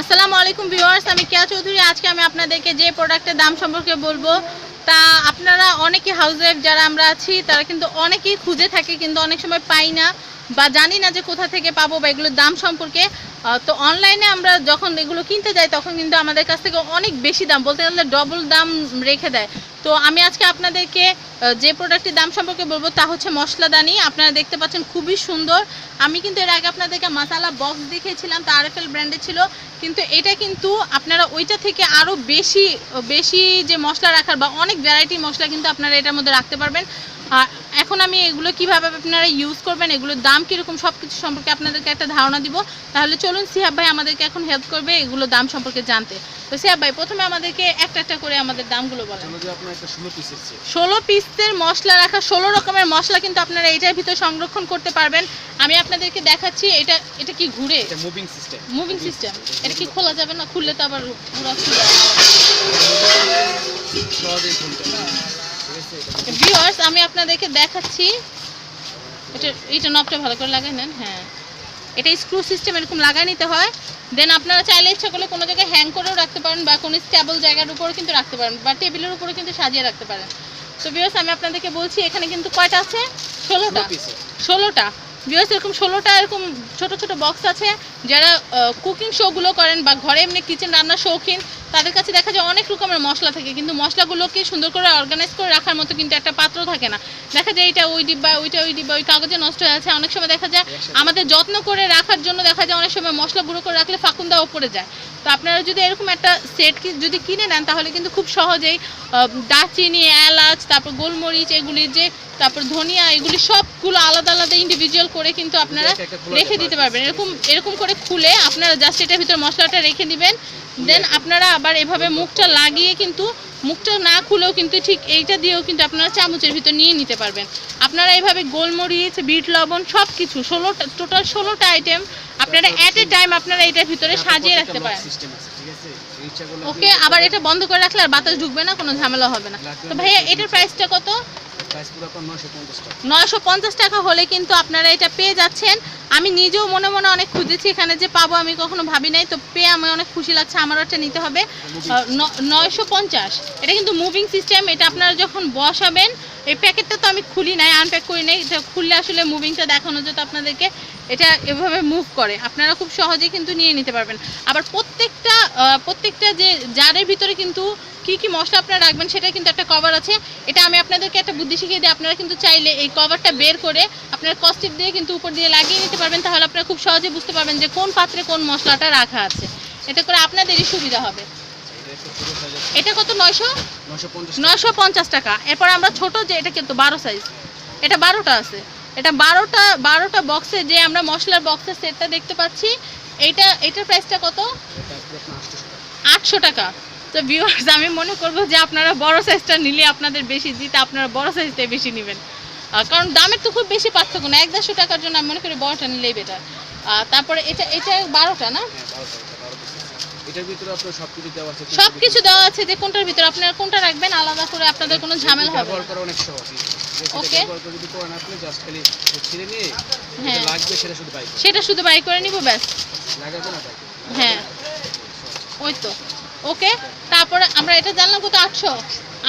আসসালামু আলাইকুম ভিউয়ার্স, আমি কেয়া চৌধুরী। আজকে আমি আপনাদেরকে যে প্রোডাক্টের দাম সম্পর্কে বলব, তা আপনারা অনেকে হাউস ওয়াইফ যারা আমরা আছি, তারা কিন্তু অনেকেই খুঁজে থাকে, কিন্তু অনেক সময় পাই না। বা জানি না যে কোথা থেকে পাবো বা এগুলোর দাম সম্পর্কে তো অনলাইনে আমরা যখন এগুলো কিনতে যাই, তখন কিন্তু আমাদের কাছ থেকে অনেক বেশি দাম, বলতে গেলে ডবল দাম রেখে দেয়। তো আমি আজকে আপনাদেরকে যে প্রোডাক্টের দাম সম্পর্কে বলব, তা হচ্ছে মশলাদানি। আপনারা দেখতে পাচ্ছেন খুবই সুন্দর। আমি কিন্তু এর আগে আপনাদেরকে মাসালা বক্স দেখিয়েছিলাম, তা আরএফএল ব্র্যান্ডে ছিল। কিন্তু এটা কিন্তু আপনারা ওইটা থেকে আরও বেশি বেশি যে মশলা রাখার বা অনেক ভ্যারাইটি মশলা কিন্তু আপনারা এটার মধ্যে রাখতে পারবেন। আর এখন আমি এগুলো কীভাবে আপনারা ইউজ করবেন এগুলোর দাম কীরকম সব কিছু সম্পর্কে আপনাদেরকে একটা ধারণা দিব। তাহলে চলুন সিহাব ভাই আমাদেরকে এখন হেল্প করবে এগুলোর দাম সম্পর্কে জানতে। তো সিহাব ভাই প্রথমে আমাদেরকে একটা একটা করে আমাদের দামগুলো বলেন। চলো যে আপনার একটা ষোলো পিসের মশলা রাখা ষোলো রকমের মশলা কিন্তু আপনারা এইটার ভিতরে সংরক্ষণ করতে পারবেন। আমি আপনাদেরকে দেখাচ্ছি এটা এটা কি ঘুরে? এটা মুভিং সিস্টেম মুভিং সিস্টেম এটা কি খোলা যাবে না? খুললে তো আবার পুরো খুলে ভিউয়ার্স আমি আপনাদেরকে দেখাচ্ছি। এটা এটা নবটা ভালো করে লাগাই নেন হ্যাঁ। এটা স্ক্রু সিস্টেম এরকম লাগাই নিতে হয়। দেন আপনারা চাইলে ইচ্ছা করলে কোনো জায়গায় হ্যাং করেও রাখতে পারেন বা কোনো স্টেবল জায়গার উপরেও কিন্তু রাখতে পারেন বা টেবিলের উপরেও কিন্তু সাজিয়ে রাখতে পারেন। তো ভিউয়ার্স আমি আপনাদেরকে বলছি এখানে কিন্তু কয়টা আছে? ষোলোটা। ষোলোটা। ভিউয়ার্স এরকম ষোলোটা এরকম ছোট ছোট বক্স আছে। যারা কুকিং শোগুলো করেন বা ঘরে এমনি কিচেন রান্নার শৌখিন তাদের কাছে দেখা যায় অনেক রকমের মশলা থাকে। কিন্তু মশলাগুলোকে সুন্দর করে অর্গানাইজ করে রাখার মতো কিন্তু একটা পাত্র থাকে না। দেখা যায় এটা ওই ডিব্বা ওইটা ওই ডিব্বা ওই কাগজে নষ্ট হয়ে আছে অনেক সময় দেখা যায় আমাদের যত্ন করে রাখার জন্য দেখা যায় অনেক সময় মশলা গুঁড়ো করে রাখলে ফাকুন্দাও পড়ে যায়। তো আপনারা যদি এরকম একটা সেট যদি কিনে নেন তাহলে কিন্তু খুব সহজেই দারচিনি এলাচ তারপর গোলমরিচ এগুলির যে তারপর ধনিয়া এগুলি সবগুলো আলাদা আলাদা ইন্ডিভিজুয়াল করে কিন্তু আপনারা রেখে দিতে পারবেন। এরকম এরকম করে খুলে আপনারা জাস্ট এটার ভিতরে মশলাটা রেখে দিবেন। দেন আপনারা আবার এভাবে মুখটা লাগিয়ে কিন্তু মুখটা না খুলেও কিন্তু ঠিক এইটা দিয়েও কিন্তু আপনারা চামচের ভিতর নিয়ে নিতে পারবেন। আপনারা এইভাবে গোলমরিচ বিট লবণ সব কিছু ষোলোটা টোটাল ষোলোটা আইটেম আপনারা অ্যাট এ টাইম আপনারা এটার ভিতরে সাজিয়ে রাখতে পারেন। ওকে আবার এটা বন্ধ করে রাখলে আর বাতাস ঢুকবে না কোনো ঝামেলা হবে না। তো ভাইয়া এটার প্রাইসটা কত? নয়শো পঞ্চাশ টাকা। হলে কিন্তু আপনারা এটা পেয়ে যাচ্ছেন। আমি নিজেও মনে মনে অনেক খুঁজেছি এখানে যে পাবো আমি কখনো ভাবি নাই তো পেয়ে আমি অনেক খুশি লাগছে আমারও একটা নিতে হবে। নয়শো পঞ্চাশ এটা কিন্তু মুভিং সিস্টেম এটা আপনারা যখন বসাবেন এই প্যাকেটটা তো আমি খুলি নাই আনপ্যাক করি নাই এটা খুললে আসলে মুভিংটা দেখানো যেত আপনাদেরকে এটা এভাবে মুভ করে। আপনারা খুব সহজেই কিন্তু নিয়ে নিতে পারবেন। আবার প্রত্যেকটা প্রত্যেকটা যে জারের ভিতরে কিন্তু কি কি মশলা আপনারা রাখবেন সেটা কিন্তু একটা কভার আছে। এটা আমি আপনাদেরকে একটা বুদ্ধি শিখিয়ে দিই আপনারা কিন্তু চাইলে এই কভারটা বের করে আপনারা কস্টিপ দিয়ে কিন্তু উপর দিয়ে লাগিয়ে নিতে পারবেন তাহলে আপনারা খুব সহজে বুঝতে পারবেন যে কোন পাত্রে কোন মশলাটা রাখা আছে। এতে করে আপনাদেরই সুবিধা হবে। এটা কত নয়শো? নয়শো পঞ্চাশ টাকা। এরপর আমরা ছোট যে এটা কিন্তু বারো সাইজ এটা বারোটা আছে। এটা বারোটা বারোটা বক্সে যে আমরা মশলার বক্সের সেটটা দেখতে পাচ্ছি এইটা এটার প্রাইসটা কত? আটশো টাকা। তো ভিউয়ার্স আমি মনে করব যে আপনারা বড় সাইজটা নিলে আপনাদের বেশি দিতে আপনারা বড় সাইজটাই বেশি নেবেন। কারণ দামের তো খুব বেশি পার্থক্য না এক দেড়শো টাকার জন্য আমি মনে করি বড়টা নিলেই বেটার তারপরে এটা এটা বারোটা না? হ্যাঁ সব কিছু দেওয়া আছে যে কোনটার ভিতরে আপনারা কোনটা রাখবেন আলাদা করে আপনাদের কোনো ঝামেলা হবে. ওকে হ্যাঁ। সেটা শুধু বাই করে নিব ব্যাস। হ্যাঁ। ওই তো। ওকে তারপরে আমরা এটা জানলাম কত? আটশো।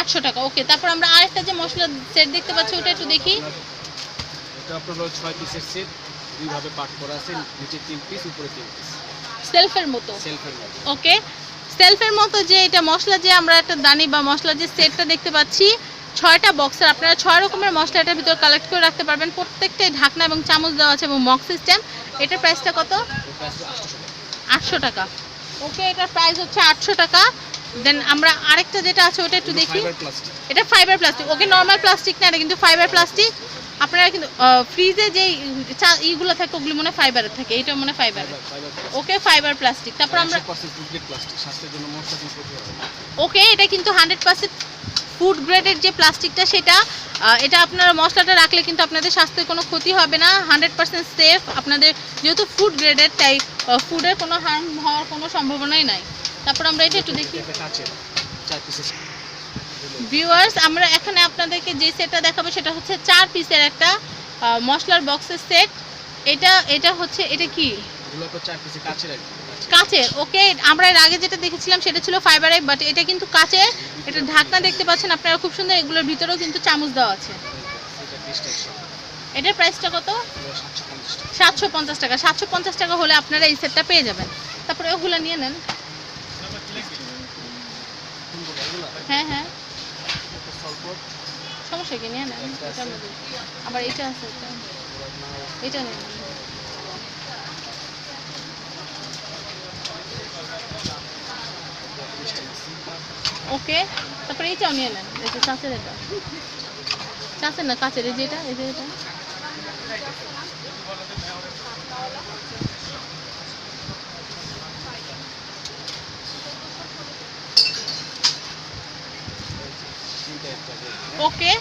আটশো টাকা ওকে। তারপর আমরা আরেকটা যে মশলা সেট দেখতে পাচ্ছি ওটা একটু দেখি। এটা আপনার হলো ছয় পিসের সেট দুইভাবে পাট করা আছে নিচে তিন পিস উপরে তিন পিস সেলফের মতো। সেলফের ওকে। সেলফের মতো যে এটা মশলা যে আমরা একটা দানি বা মশলা যে সেটটা দেখতে পাচ্ছি ছয়টা বক্সের আপনারা ছয় রকমের মশলা এটার ভিতর কালেক্ট করে রাখতে পারবেন। প্রত্যেকটাই ঢাকনা এবং চামচ দেওয়া আছে এবং মক সিস্টেম এটার প্রাইসটা কত? আটশো টাকা। ওকে এটার প্রাইস হচ্ছে আটশো টাকা। দেন আমরা আরেকটা যেটা আছে ওটা একটু দেখি। এটা fibre plastic okay normal plastic না এটা কিন্তু ফাইবার প্লাস্টিক আপনারা কিন্তু ফ্রিজে যে ইগুলো থাকে ওগুলো মনে ফাইবারের থাকে। এইটা মনে ফাইবার ওকে ফাইবার প্লাস্টিক তারপর আমরা ওকে এটা কিন্তু হান্ড্রেড পার্সেন্ট ফুড গ্রেডের যে প্লাস্টিকটা সেটা এটা আপনারা মশলাটা রাখলে কিন্তু আপনাদের স্বাস্থ্যের কোনো ক্ষতি হবে না। হান্ড্রেড পার্সেন্ট সেফ আপনাদের যেহেতু ফুড গ্রেডের তাই ফুডের কোনো হার্ম হওয়ার কোনো সম্ভাবনাই নাই। তারপর আমরা এটা একটু দেখি। ভিউয়ার্স আমরা এখানে আপনাদেরকে যে সেটটা দেখাবো সেটা হচ্ছে চার পিসের একটা মশলার বক্সের সেট। এটা এটা হচ্ছে এটা কি? কাচের ওকে। আমরা এর আগে যেটা দেখেছিলাম সেটা ছিল ফাইবারে বাট এটা কিন্তু কাচের। এটা ঢাকনা দেখতে পাচ্ছেন আপনারা খুব সুন্দর। এগুলোর ভিতরেও কিন্তু চামচ দেওয়া আছে। এটা এটার প্রাইসটা কত? সাতশো পঞ্চাশ টাকা। সাতশো পঞ্চাশ টাকা হলে আপনারা এই সেটটা পেয়ে যাবেন। তারপরে ওগুলো নিয়ে নেন কোনগুলো এগুলো হ্যাঁ হ্যাঁ। সমস্যা কি? নিয়ে নেন এটার মধ্যে। আবার এটা আছে এটা। নেন। ওকে তারপরে এইটাও নিয়ে নেন। এই যে কাঁচের এটা। কাঁচের না কাছের এই যে এটা এই যে এটা তিনটা একটা ওকে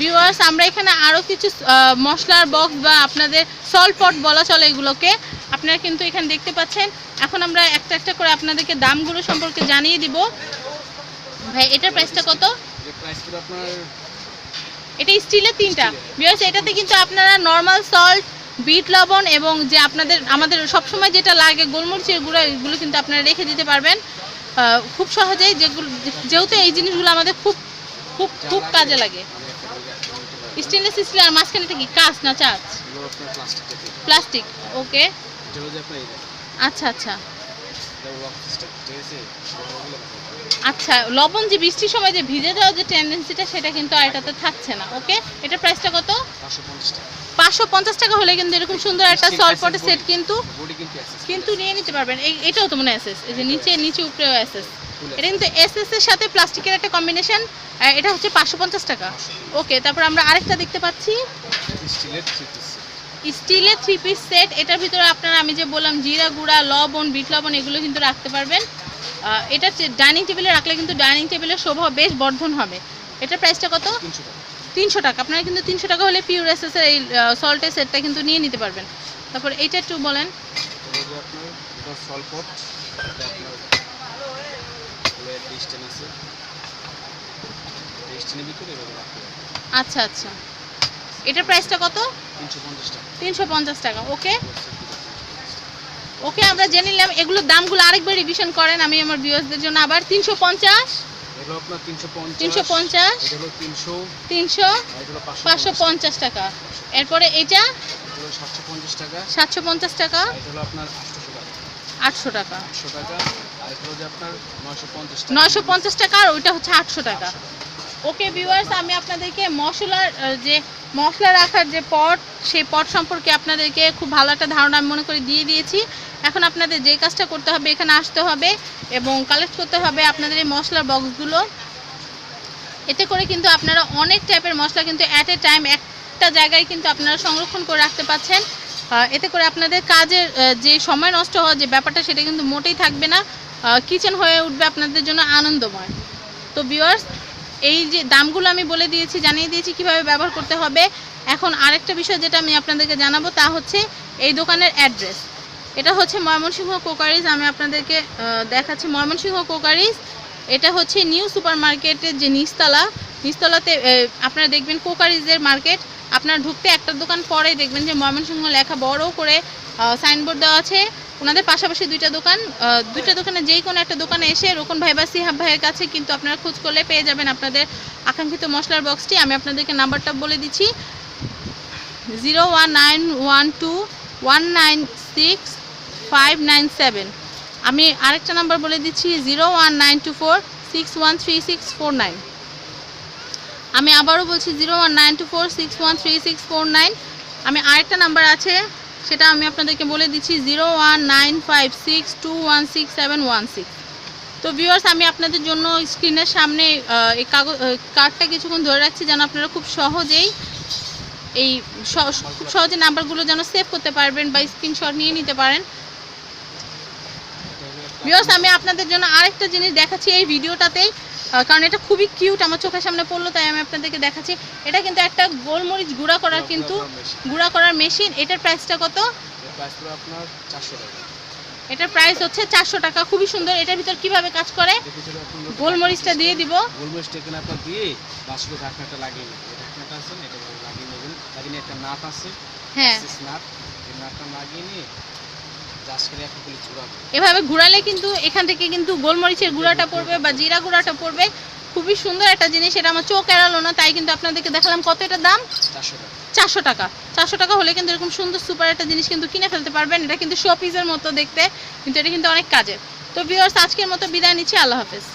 ভিউয়ার্স আমরা এখানে আরও কিছু মশলার বক্স বা আপনাদের সল্ট পট বলা চলে এগুলোকে। আপনারা কিন্তু এখানে দেখতে পাচ্ছেন। এখন আমরা একটা একটা করে আপনাদেরকে দামগুলো সম্পর্কে জানিয়ে দিব। ভাই এটার প্রাইসটা কত? এটা স্টিলের তিনটা। ভিউয়ার্স এটাতে কিন্তু আপনারা নর্মাল সল্ট বিট লবণ এবং যে আপনাদের আমাদের সবসময় যেটা লাগে গোলমরিচের গুঁড়া এগুলো কিন্তু আপনারা রেখে দিতে পারবেন। খুব সহজেই যেগুলো যেহেতু এই জিনিসগুলো আমাদের খুব খুব খুব কাজে লাগে। স্টেনলেস স্টিল আর মাঝখানে এটা কি? কাঁচ না চাচ প্লাস্টিক ওকে। আচ্ছা আচ্ছা। আচ্ছা লবণ যে বৃষ্টির সময় যে ভিজে যাওয়ার যে টেন্ডেন্সিটা সেটা কিন্তু আর এটাতে থাকছে না, ওকে? এটা প্রাইসটা কত? পাঁচশো পঞ্চাশ টাকা হলে কিন্তু এরকম সুন্দর একটা সলপটের সেট কিন্তু কিন্তু নিয়ে নিতে পারবেন। এটাও তো মনে হয় এসএস এই যে নিচে নিচে উপরেও এসএস এটা কিন্তু এসএস এর সাথে প্লাস্টিকের একটা কম্বিনেশন এটা হচ্ছে পাঁচশো পঞ্চাশ টাকা। ওকে তারপর আমরা আরেকটা দেখতে পাচ্ছি। স্টিলের থ্রি পিস সেট এটার ভিতরে আপনারা আমি যে বললাম জিরা গুঁড়া লবণ বিট লবণ এগুলো কিন্তু রাখতে পারবেন। এটা ডাইনিং টেবিলে রাখলে কিন্তু ডাইনিং টেবিলের শোভা বেশ বর্ধন হবে। এটার প্রাইসটা কত? তিনশো টাকা। আপনারা কিন্তু তিনশো টাকা হলে পিওর এসএসের এই সল্টের সেটটা কিন্তু নিয়ে নিতে পারবেন। তারপর এইটা একটু বলেন। আচ্ছা আচ্ছা। এটার প্রাইসটা কত? তিনশো পঞ্চাশ টাকা ওকে ওকে আমরা জেনে নিলাম। এগুলোর দামগুলো আরেকবার রিভিশন করেন। আমি আমার ভিউয়ার্সদের জন্য আবার তিনশো পঞ্চাশ। এগুলো আপনার তিনশো পঞ্চাশ তিনশো পঞ্চাশ এটা হলো তিনশো তিনশো আর এটা হলো পাঁচশো পাঁচশো পঞ্চাশ টাকা। এরপরে এটা সাতশো পঞ্চাশ টাকা। সাতশো পঞ্চাশ টাকা। আর এটা হলো আপনার আটশোশো টাকা। আটশো টাকা। আটশো টাকা। আর এটা হলো যে আপনার নয়শো পঞ্চাশ টাকা। নয়শো পঞ্চাশ টাকা আর ওইটা হচ্ছে আটশো টাকা। ওকে ভিউয়ার্স আমি আপনাদেরকে মশলার যে মশলা রাখার যে পট সেই পট সম্পর্কে আপনাদেরকে খুব ভালো একটা ধারণা আমি মনে করি দিয়ে দিয়েছি। এখন আপনাদের যে কাজটা করতে হবে, এখানে আসতে হবে এবং কালেক্ট করতে হবে আপনাদের এই মশলার বক্সগুলো এতে করে কিন্তু আপনারা অনেক টাইপের মশলা কিন্তু অ্যাট এ টাইম একটা জায়গায় কিন্তু আপনারা সংরক্ষণ করে রাখতে পাচ্ছেন এতে করে আপনাদের কাজের যে সময় নষ্ট হওয়ার যে ব্যাপারটা সেটা কিন্তু মোটেই থাকবে না। কিচেন হয়ে উঠবে আপনাদের জন্য আনন্দময়। তো ভিউয়ার্স এই যে দামগুলো আমি বলে দিয়েছি, জানিয়ে দিয়েছি কীভাবে ব্যবহার করতে হবে। এখন আরেকটা বিষয় যেটা আমি আপনাদেরকে জানাব তা হচ্ছে এই দোকানের অ্যাড্রেস এটা হচ্ছে ময়মনসিংহ কোকারিজ, আমি আপনাদেরকে দেখাচ্ছি ময়মনসিংহ কোকারিজ। এটা হচ্ছে নিউ সুপার মার্কেটের যে নিচতলা, নিচতলাতে আপনারা দেখবেন কোকারিজের মার্কেট। আপনার ঢুকতে একটা দোকান পরেই দেখবেন যে ময়মনসিংহ লেখা বড় করে সাইনবোর্ড দেওয়া আছে। ওনাদের পাশাপাশি দুইটা দোকান দুইটা দোকানে যেই কোনো একটা দোকানে এসে রোকন ভাই বা সিহাব ভাইয়ের কাছে কিন্তু আপনারা খোঁজ করলে পেয়ে যাবেন আপনাদের আকাঙ্ক্ষিত মশলার বক্সটি। আমি আপনাদেরকে নাম্বারটা বলে দিচ্ছি। Zero one nine one two one nine six five nine seven আমি আরেকটা নাম্বার বলে দিচ্ছি zero one nine two four six one three six four nine আমি আবারও বলছি zero one nine two four six one three six four nine আমি আরেকটা number আছে, সেটা আমি আপনাদেরকে বলে দিচ্ছি zero one nine five six two one six seven one six তো ভিউয়ার্স আমি আপনাদের জন্য স্ক্রিনের সামনে এই কাগজ কার্ডটা কিছুক্ষণ ধরে রাখছি যেন আপনারা খুব সহজেই এই খুব সহজে নাম্বারগুলো যেন সেভ করতে পারবেন বা স্ক্রিনশট নিয়ে নিতে পারেন। ভিউয়ার্স আমি আপনাদের জন্য আরেকটা জিনিস দেখাচ্ছি এই ভিডিওটাতেই কারণ এটা খুবই কিউট আমার চোখের সামনে পড়ল তাই আমি আপনাদেরকে দেখাচ্ছি। এটা কিন্তু একটা গোলমরিচ গুঁড়া করার কিন্তু গুঁড়া করার মেশিন এটার প্রাইসটা কত? আপনার চারশো টাকা। এটার প্রাইস হচ্ছে চারশো টাকা খুবই সুন্দর। এটার ভিতর কীভাবে কাজ করে? গোলমরিচটা দিয়ে দিব। গোলমরিচটা এখানে আপনার দিয়ে বাসুকে ঢাকনাটা লাগিয়ে নেবেন। ঢাকনাটা আছে এটা লাগিয়ে নেবেন। লাগিয়ে একটা নাট আছে হ্যাঁ। নাট। এই নাটটা লাগিয়ে নিয়ে এভাবে ঘুরালে কিন্তু এখান থেকে কিন্তু গোলমরিচের গুঁড়াটা পড়বে বা জিরা গুঁড়াটা পড়বে। খুবই সুন্দর একটা জিনিস এটা আমার চোখ এড়ালো না তাই কিন্তু আপনাদেরকে দেখালাম কত এটা দাম? চারশো টাকা। চারশো টাকা। হলে কিন্তু এরকম সুন্দর সুপার একটা জিনিস কিন্তু কিনে ফেলতে পারবেন। এটা কিন্তু শো পিসের মতো দেখতে কিন্তু এটা কিন্তু অনেক কাজের। তো ভিউয়ার্স আজকের মতো বিদায় নিচ্ছি আল্লাহ হাফেজ।